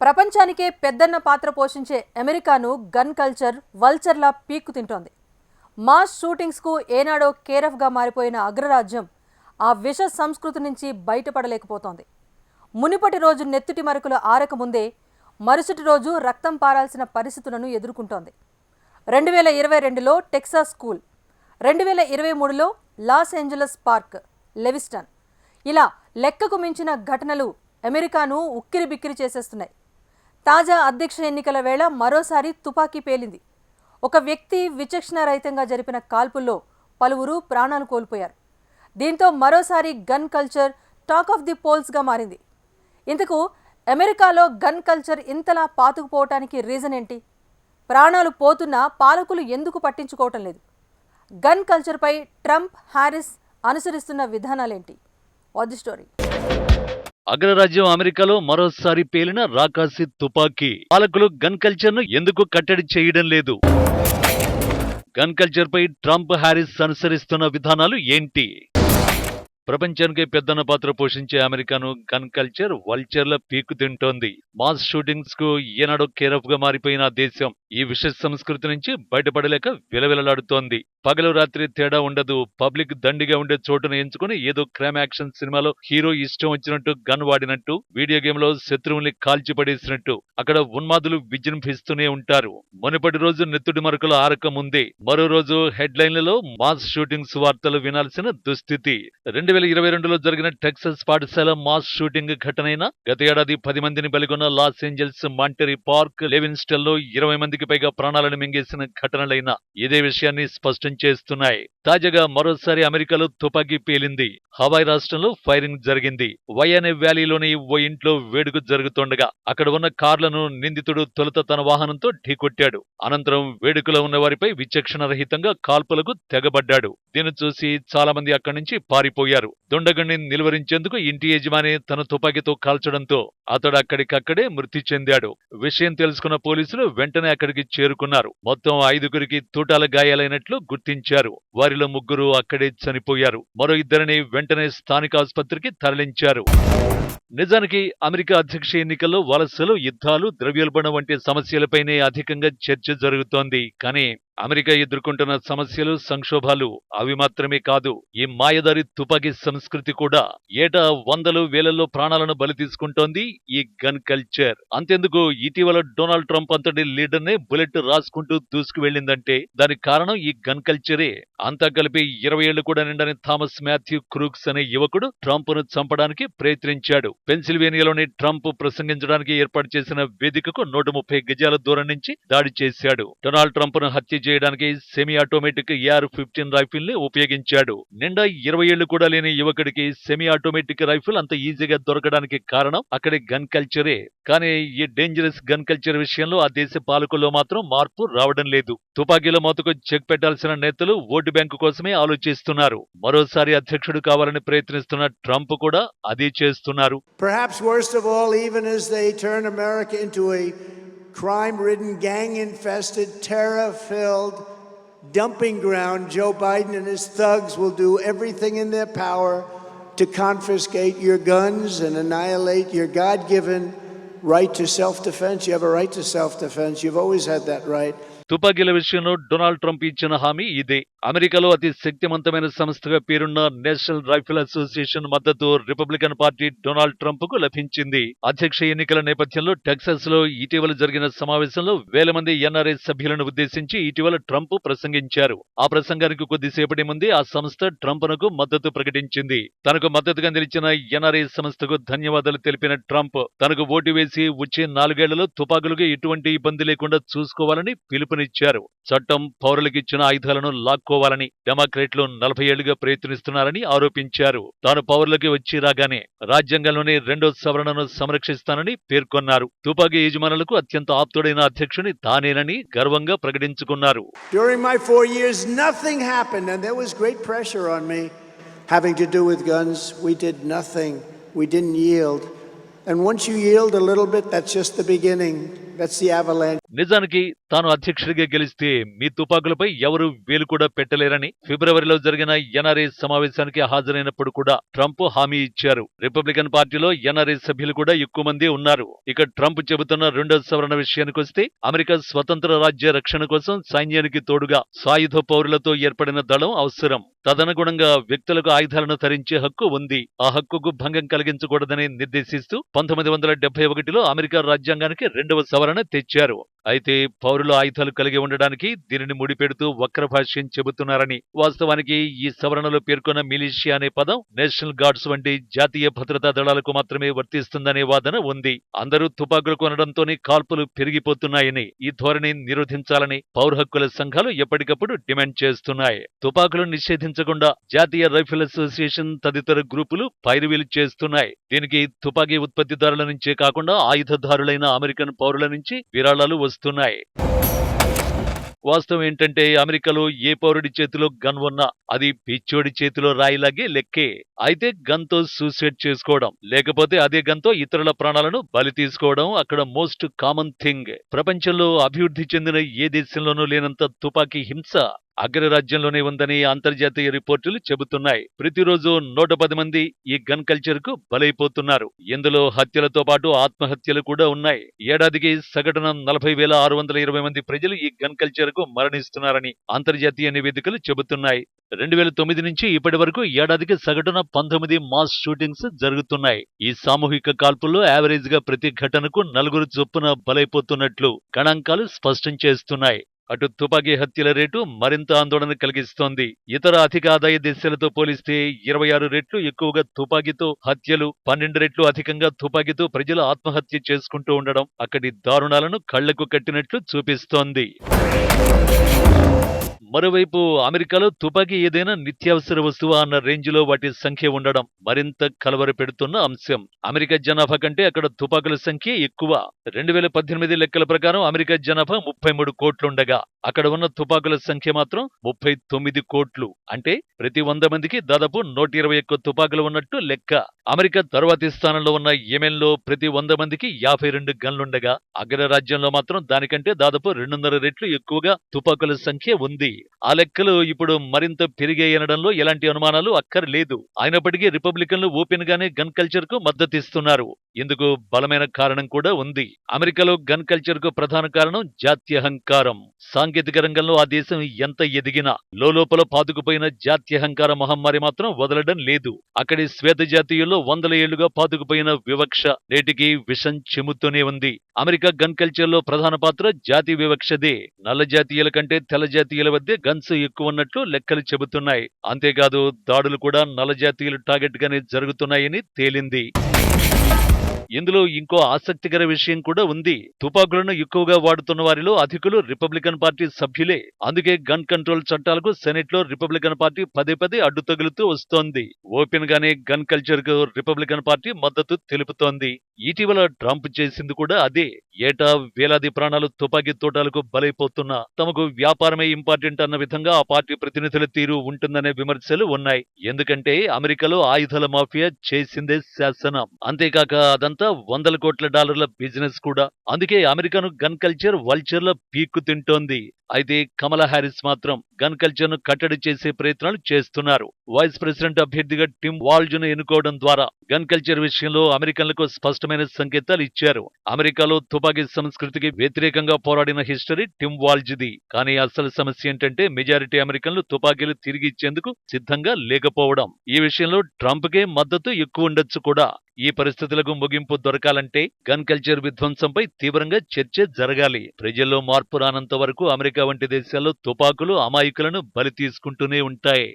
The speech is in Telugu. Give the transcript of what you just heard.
ప్రపంచానికే పెద్దన్న పాత్ర పోషించే అమెరికాను గన్ కల్చర్ వల్చర్లా పీక్కు తింటోంది. మాస్ షూటింగ్స్కు ఏనాడో కేరఫ్గా మారిపోయిన అగ్రరాజ్యం ఆ విష సంస్కృతి నుంచి బయటపడలేకపోతోంది. మునిపటి రోజు నెత్తుటి మరకులు ఆరకముందే మరుసటి రోజు రక్తం పారాల్సిన పరిస్థితులను ఎదుర్కొంటోంది. రెండు వేల ఇరవై రెండులో టెక్సాస్ స్కూల్ రెండు వేల ఇరవై మూడులో లాస్ ఏంజలస్ పార్క్ లెవిస్టన్ ఇలా లెక్కకు మించిన ఘటనలు అమెరికాను ఉక్కిరి బిక్కిరి చేసేస్తున్నాయి. తాజా అధ్యక్ష ఎన్నికల వేళ మరోసారి తుపాకీ పేలింది. ఒక వ్యక్తి విచక్షణారహితంగా జరిపిన కాల్పుల్లో పలువురు ప్రాణాలు కోల్పోయారు. దీంతో మరోసారి gun culture talk of the పోల్స్గా మారింది. ఇంతకు అమెరికాలో గన్ కల్చర్ ఇంతలా పాతుకుపోవటానికి రీజన్ ఏంటి? ప్రాణాలు పోతున్నా పాలకులు ఎందుకు పట్టించుకోవటం లేదు? గన్ కల్చర్పై ట్రంప్ హ్యారిస్ అనుసరిస్తున్న విధానాలేంటి? What story. అగ్రరాజ్యం అమెరికాలో మరోసారి పేలిన రాకాసి తుపాకీ. పాలకులు గన్ కల్చర్ను ఎందుకు కట్టడి చేయడం లేదు? గన్ కల్చర్ పై ట్రంప్ హ్యారిస్ అనుసరిస్తున్న విధానాలు ఏంటి? ప్రపంచానికి పెద్దన్న పాత్ర పోషించే అమెరికాను గన్ కల్చర్ వల్చర్ల పీకు తింటోంది. మాస్ షూటింగ్స్కు ఏనాడో కేరఫ్గా మారిపోయిన దేశం. ఈ విష సంస్కృతి నుంచి బయటపడలేక విలవిలలాడుతోంది. పగలు రాత్రి తేడా ఉండదు. పబ్లిక్ దండిగా ఉండే చోటును ఎంచుకుని ఏదో క్రైమ్ యాక్షన్ సినిమాలో హీరో ఇష్టం వచ్చినట్టు గన్ వాడినట్టు వీడియో గేమ్లో శత్రువుల్ని కాల్చిపడేసినట్టు అక్కడ ఉన్మాదులు విజృంభిస్తూనే ఉంటారు. మునుపటి రోజు నెత్తుడి మరకలు ఆరక ముందే మరో రోజు హెడ్లైన్లలో మాస్ షూటింగ్స్ వార్తలు వినాల్సిన దుస్థితి. రెండు వేల ఇరవై రెండులో జరిగిన టెక్సస్ పాఠశాల మాస్ షూటింగ్ ఘటనైన గత ఏడాది పది మందిని బలిగొన్న లాస్ ఏంజల్స్ మాంటరీ పార్క్ లెవిన్స్టన్లో ఇరవై మందికి పైగా ప్రాణాలను మింగేసిన ఘటనలైన ఇదే విషయాన్ని స్పష్టం చేస్తున్నాయి. తాజాగా మరోసారి అమెరికాలో తుపాకీ పేలింది. హవాయ్ రాష్ట్రంలో ఫైరింగ్ జరిగింది. వయానే వ్యాలీలోని ఓ ఇంట్లో వేడుక జరుగుతుండగా అక్కడ ఉన్న కార్లను నిందితుడు తొలుత తన వాహనంతో ఢీకొట్టాడు. అనంతరం వేడుకలో ఉన్న వారిపై విచక్షణ రహితంగా కాల్పులకు తెగబడ్డాడు. దీన్ని చూసి చాలా మంది అక్కడి నుంచి పారిపోయారు. దుండగుణ్ణి నిలువరించేందుకు ఇంటి యజమాని తన తుపాకీతో కాల్చడంతో అతడు అక్కడికక్కడే మృతి చెందాడు. విషయం తెలుసుకున్న పోలీసులు వెంటనే అక్కడికి చేరుకున్నారు. మొత్తం ఐదుగురికి తూటాల గాయాలైనట్లు గుర్తించారు. వారిలో ముగ్గురు అక్కడే చనిపోయారు. మరో ఇద్దరిని వెంటనే స్థానిక ఆసుపత్రికి తరలించారు. నిజానికి అమెరికా అధ్యక్ష ఎన్నికల్లో వలసలు యుద్ధాలు ద్రవ్యోల్బణం వంటి సమస్యలపైనే అధికంగా చర్చ జరుగుతోంది. కానీ అమెరికా ఎదుర్కొంటున్న సమస్యలు సంక్షోభాలు అవి మాత్రమే కాదు ఈ మాయదారి తుపాకీ సంస్కృతి కూడా ఏటా వందలు వేలల్లో ప్రాణాలను బలి తీసుకుంటోంది ఈ గన్ కల్చర్. అంతెందుకు ఇటీవల డొనాల్డ్ ట్రంప్ అంతటి లీడర్ నే బుల్లెట్ రాసుకుంటూ దూసుకు వెళ్ళిందంటే దానికి కారణం ఈ గన్ కల్చరే. అంతా కలిపి ఇరవై ఏళ్ళు కూడా నిండని థామస్ మాథ్యూ క్రూక్స్ అనే యువకుడు ట్రంప్ను చంపడానికి ప్రయత్నించాడు. పెన్సిల్వేనియాలోని ట్రంప్ ప్రసంగించడానికి ఏర్పాటు చేసిన వేదికకు నూట ముప్పై గజాల దూరం నుంచి దాడి చేశాడు. డొనాల్డ్ ట్రంప్ను హత్య చేయడానికి సెమీ ఆటోమేటిక్ ఏఆర్ ఫిఫ్టీన్ రైఫిల్ని ఉపయోగించాడు. నిండా ఇరవై ఏళ్ళు కూడా లేని యువకుడికి సెమీ ఆటోమేటిక్ రైఫిల్ అంత ఈజీగా దొరకడానికి కారణం అక్కడి గన్ కల్చరే కానీ ఈ డేంజరస్ గన్ కల్చర్ విషయంలో ఆ దేశ పాలకుల్లో మాత్రం మార్పు రావడం లేదు. తుపాకీల మోతకు చెక్ పెట్టాల్సిన నేతలు ఓటు బ్యాంకు కోసమే ఆలోచిస్తున్నారు. మరోసారి అధ్యక్షుడు కావాలని ప్రయత్నిస్తున్న ట్రంప్ కూడా అదే చేస్తున్నారు. Perhaps worst of all, even as they turn America into a crime ridden, gang infested, terror filled dumping ground, Joe Biden and his thugs will do everything in their power to confiscate your guns and annihilate your God given right to self defense. You have a right to self defense, you've always had that right. తుపాకీల విషయంలో డొనాల్డ్ ట్రంప్ ఇచ్చిన హామీ ఇదే అమెరికాలో అతి శక్తివంతమైన సంస్థగా పేరున్న నేషనల్ రైఫిల్ అసోసియేషన్ మద్దతు రిపబ్లికన్ పార్టీ డొనాల్డ్ ట్రంప్కు లభించింది. అధ్యక్ష ఎన్నికల నేపథ్యంలో టెక్సాస్లో ఇటీవల జరిగిన సమావేశంలో వేల మంది ఎన్ఆర్ఐ సభ్యులను ఉద్దేశించి ఇటీవల ట్రంప్ ప్రసంగించారు. ఆ ప్రసంగానికి కొద్దిసేపటి ముందే ఆ సంస్థ ట్రంప్నకు మద్దతు ప్రకటించింది. తనకు మద్దతుగా నిలిచిన ఎన్ఆర్ఐ సంస్థకు ధన్యవాదాలు తెలిపిన ట్రంప్ తనకు ఓటు వేసి వచ్చే నాలుగేళ్ళలో తుపాకులకు ఎటువంటి ఇబ్బంది లేకుండా చూసుకోవాలని పిలుపునిచ్చారు. చట్టం పౌరులకు ఇచ్చిన ఆయుధాలను తీసుకోవాలని డెమోక్రేట్లు నలభై ఏళ్ళుగా ప్రయత్నిస్తున్నారని ఆరోపించారు తాను పౌరులకి వచ్చి రాగానే రాజ్యాంగంలోనే రెండో సవరణను సంరక్షిస్తానని పేర్కొన్నారు తుపాకీ యజమానులకు అత్యంత ఆప్తుడైన అధ్యక్షుని తానేనని గర్వంగా ప్రకటించుకున్నారు Having to do with guns, we did nothing. We didn't yield. And once you yield a little bit, that's just the beginning. నిజానికి తాను అధ్యక్షుడిగా గెలిస్తే మీ తుపాకులపై ఎవరు వేలు కూడా పెట్టలేరని ఫిబ్రవరిలో జరిగిన ఎన్ఆర్ఏ సమావేశానికి హాజరైనప్పుడు కూడా ట్రంప్ హామీ ఇచ్చారు. రిపబ్లికన్ పార్టీలో ఎన్ఆర్ఏ సభ్యులు కూడా ఎక్కువ మంది ఉన్నారు. ఇక ట్రంప్ చెబుతున్న రెండో సవరణ విషయానికి వస్తే అమెరికా స్వతంత్ర రాజ్య రక్షణ కోసం సైన్యానికి తోడుగా సాయుధ పౌరులతో ఏర్పడిన దళం అవసరం. తదనుగుణంగా వ్యక్తులకు ఆయుధాలను ధరించే హక్కు ఉంది. ఆ హక్కుకు భంగం కలిగించకూడదని నిర్దేశిస్తూ పంతొమ్మిది వందల డెబ్బై ఒకటిలో అమెరికా రాజ్యాంగానికి రెండవ సవరణ తెచ్చారు అయితే పౌరులు ఆయుధాలు కలిగి ఉండడానికి దీనిని ముడిపెడుతూ వక్ర భాష్యం చెబుతున్నారని వాస్తవానికి ఈ సవరణలో పేర్కొన్న మిలిషియా అనే పదం నేషనల్ గార్డ్స్ వంటి జాతీయ భద్రతా దళాలకు మాత్రమే వర్తిస్తుందనే వాదన ఉంది. అందరూ తుపాకులు కొనడంతోనే కాల్పులు పెరిగిపోతున్నాయని ఈ ధోరణి నిరోధించాలని పౌర హక్కుల సంఘాలు ఎప్పటికప్పుడు డిమాండ్ చేస్తున్నాయి. తుపాకులు నిషేధించకుండా జాతీయ రైఫిల్ అసోసియేషన్ తదితర గ్రూపులు పైరువీలు చేస్తున్నాయి. దీనికి తుపాకీ ఉత్పత్తిదారుల నుంచే కాకుండా ఆయుధదారులైన అమెరికన్ పౌరుల నుంచి విరాళాలు వస్తున్నాయి. వాస్తవం ఏంటంటే అమెరికాలో ఏ పౌరుడి చేతిలో గన్ ఉన్నా అది పిచ్చోడి చేతిలో రాయిలాగే లెక్కే. అయితే గన్తో సూసైడ్ చేసుకోవడం లేకపోతే అదే గన్తో ఇతరుల ప్రాణాలను బలి తీసుకోవడం అక్కడ మోస్ట్ కామన్ థింగ్. ప్రపంచంలో అభివృద్ధి చెందిన ఏ దేశంలోనూ లేనంత తుపాకీ హింస అగ్రరాజ్యంలోనే ఉందని అంతర్జాతీయ రిపోర్టులు చెబుతున్నాయి. ప్రతిరోజు నూట పది మంది ఈ గన్ కల్చర్కు బలైపోతున్నారు. ఇందులో హత్యలతో పాటు ఆత్మహత్యలు కూడా ఉన్నాయి. ఏడాదికి సగటున నలభై వేల ఆరు వందల ఇరవై మంది ప్రజలు ఈ గన్ కల్చర్కు మరణిస్తున్నారని అంతర్జాతీయ నివేదికలు చెబుతున్నాయి. రెండు వేల తొమ్మిది నుంచి ఇప్పటి వరకు ఏడాదికి సగటున పంతొమ్మిది మాస్ షూటింగ్స్ జరుగుతున్నాయి. ఈ సామూహిక కాల్పుల్లో యావరేజ్గా ప్రతి ఘటనకు నలుగురు చొప్పున బలైపోతున్నట్లు గణాంకాలు స్పష్టం చేస్తున్నాయి. అటు తుపాకీ హత్యల రేటు మరింత ఆందోళన కలిగిస్తోంది. ఇతర అధిక ఆదాయ దేశాలతో పోలిస్తే ఇరవై ఆరు రెట్లు ఎక్కువగా తుపాకీతో హత్యలు పన్నెండు రెట్లు అధికంగా తుపాకీతో ప్రజలు ఆత్మహత్య చేసుకుంటూ ఉండడం అక్కడి దారుణాలను కళ్ళకు కట్టినట్లు చూపిస్తోంది. మరోవైపు అమెరికాలో తుపాకీ ఏదైనా నిత్యావసర వస్తువా అన్న రేంజ్లో వాటి సంఖ్య ఉండడం మరింత కలవర పెడుతున్న అంశం. అమెరికా జనాభా కంటే అక్కడ తుపాకుల సంఖ్య ఎక్కువ. రెండు వేల పద్దెనిమిది లెక్కల ప్రకారం అమెరికా జనాభా ముప్పై మూడు కోట్లుండగా అక్కడ ఉన్న తుపాకుల సంఖ్య మాత్రం ముప్పై తొమ్మిది కోట్లు. అంటే ప్రతి వంద మందికి దాదాపు నూట ఇరవై ఒక్క తుపాకులు ఉన్నట్టు లెక్క. అమెరికా తర్వాతి స్థానంలో ఉన్న యెమెన్లో ప్రతి వంద మందికి యాభై రెండు గన్లుండగా అగ్రరాజ్యంలో మాత్రం దానికంటే దాదాపు రెండున్నర రెట్లు ఎక్కువగా తుపాకుల సంఖ్య ఉంది. ఆ లెక్కలు ఇప్పుడు మరింత పెరిగాయనడంలో ఎలాంటి అనుమానాలు అక్కర్లేదు అయినప్పటికీ రిపబ్లికన్లు ఓపెన్ గానే గన్ కల్చర్కు మద్దతిస్తున్నారు ఇందుకు బలమైన కారణం కూడా ఉంది. అమెరికాలో గన్ కల్చర్కు ప్రధాన కారణం జాత్యహంకారం సాంకేతిక రంగంలో ఆ దేశం ఎంత ఎదిగినా లోపల పాతుకుపోయిన జాత్యహంకార మహమ్మారి మాత్రం వదలడం లేదు. అక్కడి శ్వేత జాతీయుల్లో వందల ఏళ్ళుగా పాతుకుపోయిన వివక్ష నేటికి విషం చెముతూనే ఉంది. అమెరికా గన్ కల్చర్లో ప్రధాన పాత్ర జాతి వివక్షదే. నల్ల జాతీయుల కంటే తెల్ల జాతీయుల వద్ద గన్స్ ఎక్కువ ఉన్నట్లు లెక్కలు చెబుతున్నాయి. అంతేకాదు దాడులు కూడా నలజాతీయులు టార్గెట్ గానే జరుగుతున్నాయని తేలింది. ఇందులో ఇంకో ఆసక్తికర విషయం కూడా ఉంది. తుపాకులను ఎక్కువగా వాడుతున్న వారిలో అధికులు రిపబ్లికన్ పార్టీ సభ్యులే. అందుకే గన్ కంట్రోల్ చట్టాలకు సెనెట్లో రిపబ్లికన్ పార్టీ పదే పదే అడ్డు తగులుతూ వస్తోంది. ఓపెన్ గానే గన్ కల్చర్కు రిపబ్లికన్ పార్టీ మద్దతు తెలుపుతోంది. ఇటీవల ట్రంప్ చేసింది కూడా అదే. ఏటా వేలాది ప్రాణాలు తుపాకీ తోటాలకు బలైపోతున్నా తమకు వ్యాపారమే ఇంపార్టెంట్ అన్న విధంగా ఆ పార్టీ ప్రతినిధుల తీరు ఉంటుందనే విమర్శలు ఉన్నాయి. ఎందుకంటే అమెరికాలో ఆయుధాల మాఫియా చేసిందే శాసనం. అంతేకాక అదంతా వందల కోట్ల డాలర్ల బిజినెస్ కూడా. అందుకే అమెరికాను గన్ కల్చర్ వల్చర్ పీక్కు తింటోంది. అయితే కమలా హ్యారిస్ మాత్రం గన్ కల్చర్ను కట్టడి చేసే ప్రయత్నాలు చేస్తున్నారు. వైస్ ప్రెసిడెంట్ అభ్యర్థిగా టిమ్ వాల్జ్ను ఎన్నుకోవడం ద్వారా గన్ కల్చర్ విషయంలో అమెరికన్లకు స్పష్టమైన సంకేతాలు ఇచ్చారు. అమెరికాలో తుపాకీ సంస్కృతికి వ్యతిరేకంగా పోరాడిన హిస్టరీ టిమ్ వాల్జ్ది. కానీ అసలు సమస్య ఏంటంటే మెజారిటీ అమెరికన్లు తుపాకీలు తిరిగి ఇచ్చేందుకు సిద్ధంగా లేకపోవడం. ఈ విషయంలో ట్రంప్కే మద్దతు ఎక్కువ ఉండొచ్చు కూడా. ఈ పరిస్థితులకు ముగింపు దొరకాలంటే గన్ కల్చర్ విధ్వంసంపై తీవ్రంగా చర్చ జరగాలి. ప్రజల్లో మార్పు రానంత వరకు అమెరికా వంటి దేశాల్లో తుపాకులు అమాయకులను బలి తీసుకుంటూనే ఉంటాయి.